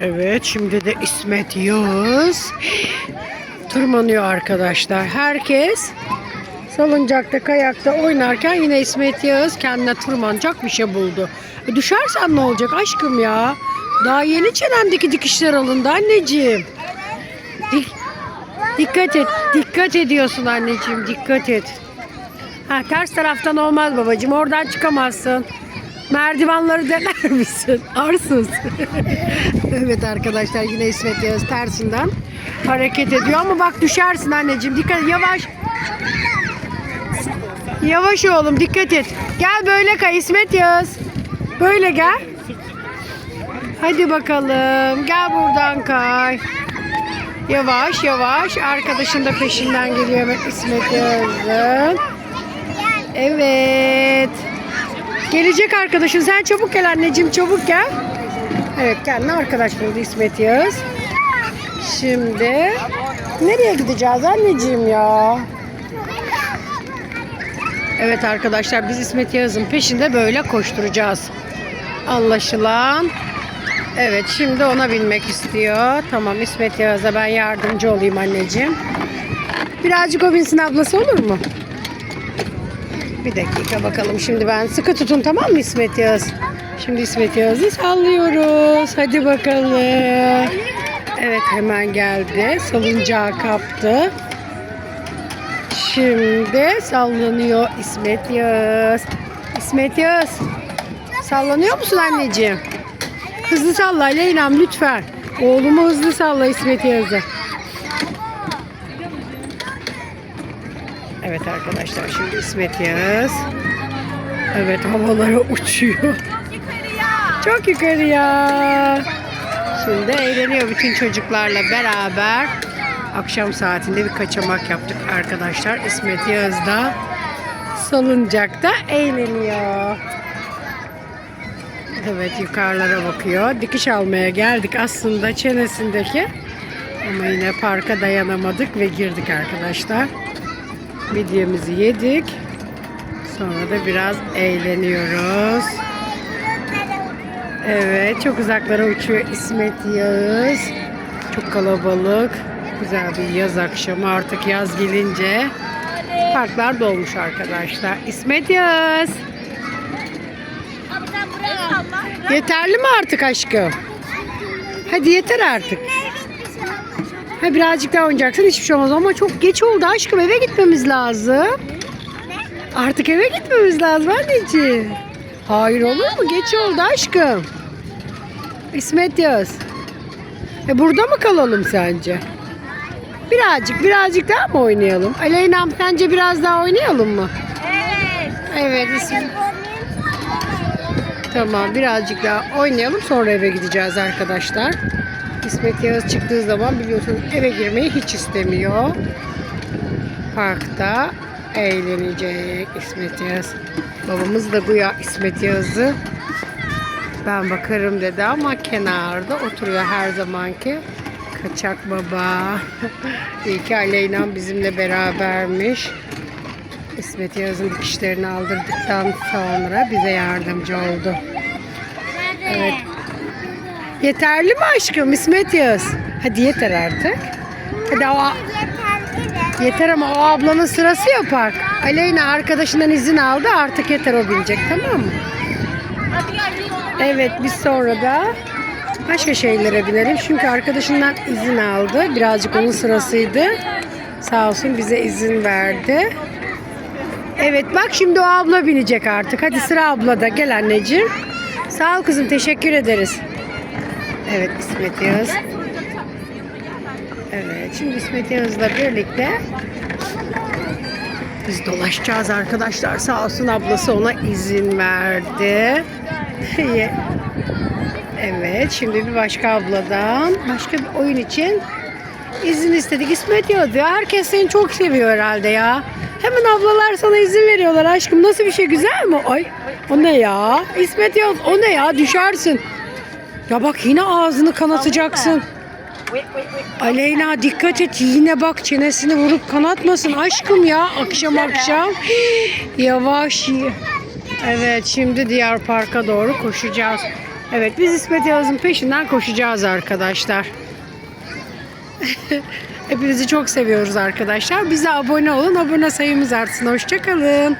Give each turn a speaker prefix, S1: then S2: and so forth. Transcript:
S1: Evet şimdi de İsmet Yağız tırmanıyor arkadaşlar. Herkes salıncakta kayakta oynarken yine İsmet Yağız kendine tırmanacak bir şey buldu. E düşersen ne olacak aşkım ya? Daha yeni çenemdeki dikişler alındı anneciğim. Dik- dikkat et. Dikkat ediyorsun anneciğim. Dikkat et. Ha, ters taraftan olmaz babacığım. Oradan çıkamazsın. Merdivenleri dener misin? Arsız. evet arkadaşlar yine İsmet Yağız tersinden hareket ediyor ama bak düşersin anneciğim. Dikkat. Yavaş. Yavaş oğlum dikkat et. Gel böyle kay İsmet Yağız. Böyle gel. Hadi bakalım. Gel buradan kay. Yavaş yavaş. Arkadaşın da peşinden geliyor İsmet Yağız'ın. Evet. Gelecek arkadaşın. Sen çabuk gel anneciğim çabuk gel. Evet kendine arkadaş buldu İsmet Yağız. Şimdi nereye gideceğiz anneciğim ya? Evet arkadaşlar biz İsmet Yağız'ın peşinde böyle koşturacağız. Anlaşılan. Evet şimdi ona binmek istiyor. Tamam İsmet Yağız'a ben yardımcı olayım anneciğim. Birazcık o binsin ablası olur mu? Bir dakika bakalım. Şimdi ben sıkı tutun tamam mı İsmet Yağız? Şimdi İsmet Yağız'ı sallıyoruz. Hadi bakalım. Evet hemen geldi. Salıncağı kaptı. Şimdi sallanıyor İsmet Yağız. İsmet Yağız. Sallanıyor musun anneciğim? Hızlı salla Leynam lütfen. Oğlumu hızlı salla İsmet Yağız'ı. Evet arkadaşlar şimdi İsmet Yağız. Evet havalara uçuyor. Çok yukarıya. Şimdi eğleniyor bütün çocuklarla beraber. Akşam saatinde bir kaçamak yaptık arkadaşlar. İsmet Yağız da salıncakta eğleniyor. Evet yukarılara bakıyor. Dikiş almaya geldik aslında çenesindeki. Ama yine parka dayanamadık ve girdik arkadaşlar. Midyemizi yedik. Sonra da biraz eğleniyoruz. Evet çok uzaklara uçuyor İsmet Yağız. Çok kalabalık. Güzel bir yaz akşamı artık yaz gelince parklar dolmuş arkadaşlar. İsmet Yağız. Yeterli mi artık aşkım? Hadi yeter artık. Ha birazcık daha oynayacaksın hiçbir şey olmaz ama çok geç oldu aşkım eve gitmemiz lazım. Artık eve gitmemiz lazım anneciğim. Hayır olur mu? Geç oldu aşkım. İsmet Yağız. E burada mı kalalım sence? Birazcık birazcık daha mı oynayalım? Aleyna'm sence biraz daha oynayalım mı?
S2: Evet.
S1: Evet İsmet. Tamam birazcık daha oynayalım sonra eve gideceğiz arkadaşlar. İsmet Yağız çıktığı zaman biliyorsunuz eve girmeyi hiç istemiyor. Parkta eğlenecek İsmet Yağız. Babamız da güya İsmet Yağız'ı ben bakarım dedi ama kenarda oturuyor her zamanki. Kaçak baba. İyi ki Aleyna bizimle berabermiş. İsmet Yağız'ın dikişlerini aldırdıktan sonra bize yardımcı oldu. Evet. Yeterli mi aşkım İsmet Yağız? Hadi yeter artık. Hadi o yeter ama o ablanın sırası ya park. Aleyna arkadaşından izin aldı artık yeter o binecek tamam mı? Evet biz sonra da başka şeylere binelim. Çünkü arkadaşından izin aldı. Birazcık onun sırasıydı. Sağ olsun bize izin verdi. Evet bak şimdi o abla binecek artık. Hadi sıra ablada. Gel anneciğim. Sağ ol kızım. Teşekkür ederiz. Evet İsmet Yağız. Evet şimdi İsmet Yağız'la birlikte biz dolaşacağız arkadaşlar. Sağ olsun ablası ona izin verdi. evet şimdi bir başka abladan başka bir oyun için izin istedik. İsmet ya herkes seni çok seviyor herhalde ya. Hemen ablalar sana izin veriyorlar aşkım. Nasıl bir şey güzel mi? Ay o ne ya? İsmet Yağız o ne ya? Düşersin. Ya bak yine ağzını kanatacaksın. Aleyna dikkat et yine bak çenesini vurup kanatmasın aşkım ya akşam akşam. Yavaş. Evet şimdi diğer parka doğru koşacağız. Evet biz İsmet Yağız'ın peşinden koşacağız arkadaşlar. Hepinizi çok seviyoruz arkadaşlar. Bize abone olun. Abone sayımız artsın. Hoşçakalın.